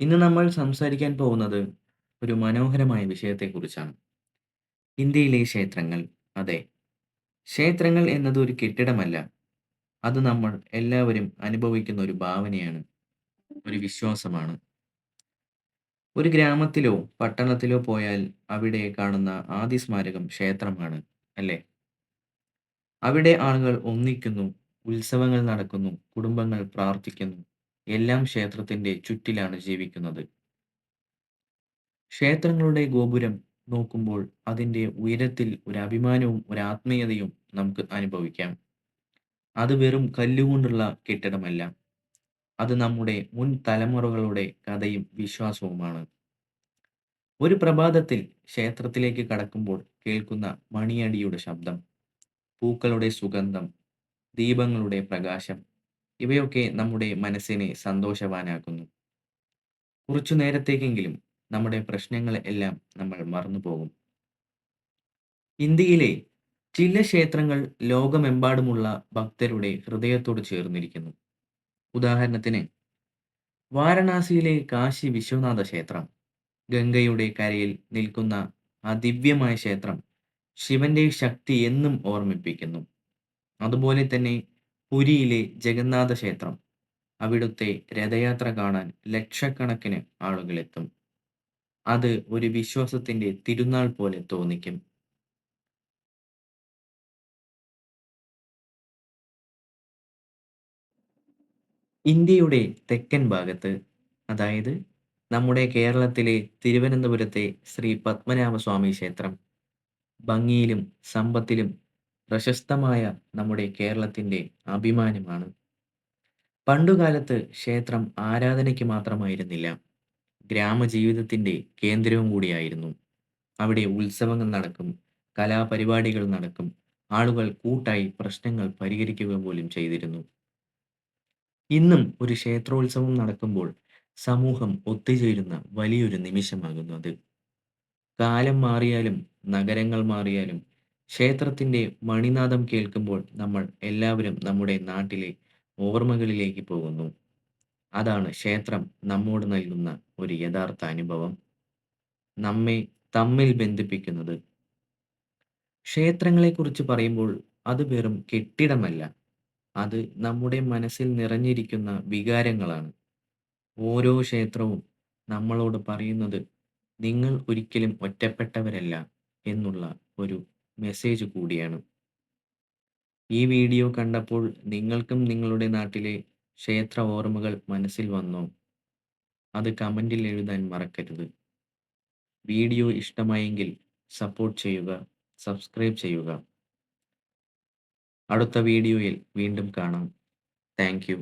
ഇന്ന് നമ്മൾ സംസാരിക്കാൻ പോകുന്നത് ഒരു മനോഹരമായ വിഷയത്തെക്കുറിച്ചാണ്. ഇന്ത്യയിലെ ക്ഷേത്രങ്ങൾ. അതെ, ക്ഷേത്രങ്ങൾ എന്നത് ഒരു കെട്ടിടമല്ല. അത് നമ്മൾ എല്ലാവരും അനുഭവിക്കുന്ന ഒരു ഭാവനയാണ്. ഒരു വിശ്വാസമാണ്. ഒരു ഗ്രാമത്തിലോ പട്ടണത്തിലോ പോയാൽ അവിടെ കാണുന്ന ആദ്യ സ്മാരകം ക്ഷേത്രമാണ്. അല്ലേ? അവിടെ ആളുകൾ ഒന്നിക്കുന്നു, ഉത്സവങ്ങൾ നടക്കുന്നു, കുടുംബങ്ങൾ പ്രാർത്ഥിക്കുന്നു. എല്ലാം ക്ഷേത്രത്തിന്റെ ചുറ്റിലാണ് ജീവിക്കുന്നത്. ക്ഷേത്രങ്ങളുടെ ഗോപുരം നോക്കുമ്പോൾ അതിന്റെ ഉയരത്തിൽ ഒരു അഭിമാനവും ഒരു ആത്മീയതയും നമുക്ക് അനുഭവിക്കാം. അത് വെറും കല്ലുകൊണ്ടുള്ള കെട്ടിടമല്ല. അത് നമ്മുടെ മുൻ തലമുറകളുടെ കഥയും വിശ്വാസവുമാണ്. ഒരു പ്രഭാതത്തിൽ ക്ഷേത്രത്തിലേക്ക് കടക്കുമ്പോൾ കേൾക്കുന്ന മണിയടിയുടെ ശബ്ദം, പൂക്കളുടെ സുഗന്ധം, ദീപങ്ങളുടെ പ്രകാശം ഇവയൊക്കെ നമ്മുടെ മനസ്സിനെ സന്തോഷവാനാക്കുന്നു. കുറച്ചു നേരത്തേക്കെങ്കിലും നമ്മുടെ പ്രശ്നങ്ങൾ എല്ലാം നമ്മൾ മറന്നുപോകും. ഇന്ത്യയിലെ ചില ക്ഷേത്രങ്ങൾ ലോകമെമ്പാടുമുള്ള ഭക്തരുടെ ഹൃദയത്തോട് ചേർന്നിരിക്കുന്നു. ഉദാഹരണത്തിന് വാരണാസിയിലെ കാശി വിശ്വനാഥ ക്ഷേത്രം. ഗംഗയുടെ കരയിൽ നിൽക്കുന്ന ആ ദിവ്യമായ ക്ഷേത്രം ശിവന്റെ ശക്തി എന്നും ഓർമ്മിപ്പിക്കുന്നു. അതുപോലെ തന്നെ പുരിയിലെ ജഗന്നാഥ ക്ഷേത്രം. അവിടുത്തെ രഥയാത്ര കാണാൻ ലക്ഷക്കണക്കിന് ആളുകളെത്തും. അത് ഒരു വിശ്വാസത്തിന്റെ തിരുനാൾ പോലെ തോന്നിക്കും. ഇന്ത്യയുടെ തെക്കൻ ഭാഗത്ത്, അതായത് നമ്മുടെ കേരളത്തിലെ തിരുവനന്തപുരത്തെ ശ്രീ പത്മനാഭസ്വാമി ക്ഷേത്രം ഭംഗിയിലും സമ്പത്തിലും പ്രശസ്തമായ നമ്മുടെ കേരളത്തിന്റെ അഭിമാനമാണ്. പണ്ടുകാലത്ത് ക്ഷേത്രം ആരാധനയ്ക്ക് മാത്രമായിരുന്നില്ല, ഗ്രാമജീവിതത്തിന്റെ കേന്ദ്രവും കൂടിയായിരുന്നു. അവിടെ ഉത്സവങ്ങൾ നടക്കും, കലാപരിപാടികൾ നടക്കും, ആളുകൾ കൂട്ടായി പ്രശ്നങ്ങൾ പരിഹരിക്കുക പോലും ചെയ്തിരുന്നു. ഇന്നും ഒരു ക്ഷേത്രോത്സവം നടക്കുമ്പോൾ സമൂഹം ഒത്തുചേരുന്ന വലിയൊരു നിമിഷമാകുന്നു അത്. കാലം മാറിയാലും നഗരങ്ങൾ മാറിയാലും ക്ഷേത്രത്തിന്റെ മണിനാദം കേൾക്കുമ്പോൾ നമ്മൾ എല്ലാവരും നമ്മുടെ നാട്ടിലെ ഓർമ്മകളിലേക്ക് പോകുന്നു. അതാണ് ക്ഷേത്രം നമ്മോട് നൽകുന്ന ഒരു യഥാർത്ഥ അനുഭവം. നമ്മെ തമ്മിൽ ബന്ധിപ്പിക്കുന്നത്. ക്ഷേത്രങ്ങളെക്കുറിച്ച് പറയുമ്പോൾ അത് വെറും കെട്ടിടമല്ല. അത് നമ്മുടെ മനസ്സിൽ നിറഞ്ഞിരിക്കുന്ന വികാരങ്ങളാണ്. ഓരോ ക്ഷേത്രവും നമ്മളോട് പറയുന്നത് നിങ്ങൾ ഒരിക്കലും ഒറ്റപ്പെട്ടവരല്ല എന്നുള്ള ഒരു മെസ്സേജ് കൂടിയാണ്. ഈ വീഡിയോ കണ്ടപ്പോൾ നിങ്ങൾക്കും നിങ്ങളുടെ നാട്ടിലെ ക്ഷേത്ര ഓർമ്മകൾ മനസ്സിൽ വന്നോ? അത് കമന്റിൽ എഴുതാൻ മറക്കരുത്. വീഡിയോ ഇഷ്ടമായെങ്കിൽ സപ്പോർട്ട് ചെയ്യുക, സബ്സ്ക്രൈബ് ചെയ്യുക. അടുത്ത വീഡിയോയിൽ വീണ്ടും കാണാം. താങ്ക്.